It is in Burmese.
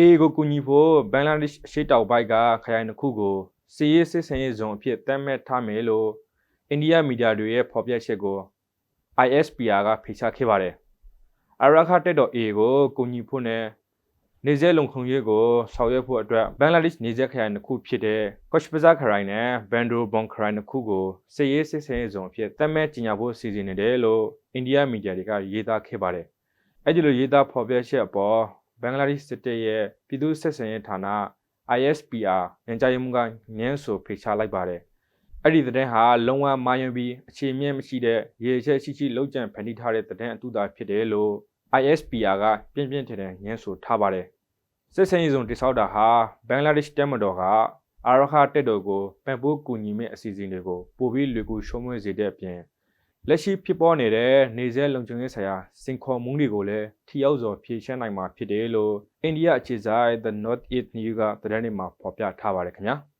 အေကိုကူညီဖို့ဘင်္ဂလားဒေ့ရှ်အရှေ့တောင်ဘက်ကခရိုင်တစ်ခုကိုစီးရေးစစ်ဆင်ရေးဇုံအဖြစ်သတ်မှတ်ထားမယ်လို့အိန္ဒိယမီဒီယာတွေရဲ့ဖော်ပြချက်ကို ISPR ကဖေချခဲ့ပါတယ်။အရခတက်တော် A ကိုကူညီဖို့နဲ့နေဆက်လုံခုံရေးကိုဆောင်ရွက်ဖို့အတွက်ဘင်္ဂလားဒေ့ရှ်နေဆက်ခရိုင်တစ်ခုဖြစ်တဲ့ Cox's Bazar ခရိုင်နဲ့ Bandarbon ခရိုင်တစ်ခုကိုစစ်ရေးစစ်ဆင်ရေးဇုံအဖြစ်သတ်မှတ်ကြေညာဖို့စီစဉ်နေတယ်လို့အိန္ဒိယမီဒီယာတွေကရေးသားခဲ့ပါတယ်။အဲဒီလိုရေးသားဖော်ပြချက်အပေါ် ဘင်္ဂလားဒေ့ရှ်စစ်တပ်ရဲ့ပြည်သူ့စစ်ဆင်ရေးဌာန ISPR ညင်ကြရေးမှုကညင်းဆိုဖေချလိုက်ပါတယ်။အဲ့ဒီသတင်းဟာလုံးဝမာယွန်ပြီးအခြေမြင့်မရှိတဲ့ရေချက်ရှိရှိလောက်ကျန်ဖန်တီးထားတဲ့သတင်းအတူတာဖြစ်တယ်လို့ ISPR ကပြင်းပြင်းထန်ထန်ညင်းဆိုထားပါတယ်။စစ်စင်ရေးစုံတိစောက်တာဟာဘင်္ဂလားဒေ့ရှ်တပ်မတော်ကအာရခတက်တော်ကိုပံ့ပိုးကူညီမဲ့အစီအစဉ်တွေကိုပိုပြီးလွယ်ကူရှုံးမွေးစေတဲ့အပြင် လက်ရှိဖြစ်ပေါ်နေတဲ့နေဆဲလုံခြုံရေးဆိုင်ရာစင်ခေါ်မှုတွေကိုလည်းထီရောက်စွာဖြေရှင်းနိုင်မှာဖြစ်တယ်လို့အိန္ဒိယအခြေစိုက် The North East News ကသတင်းတွေမှာဖော်ပြထားပါတယ်ခင်ဗျာ။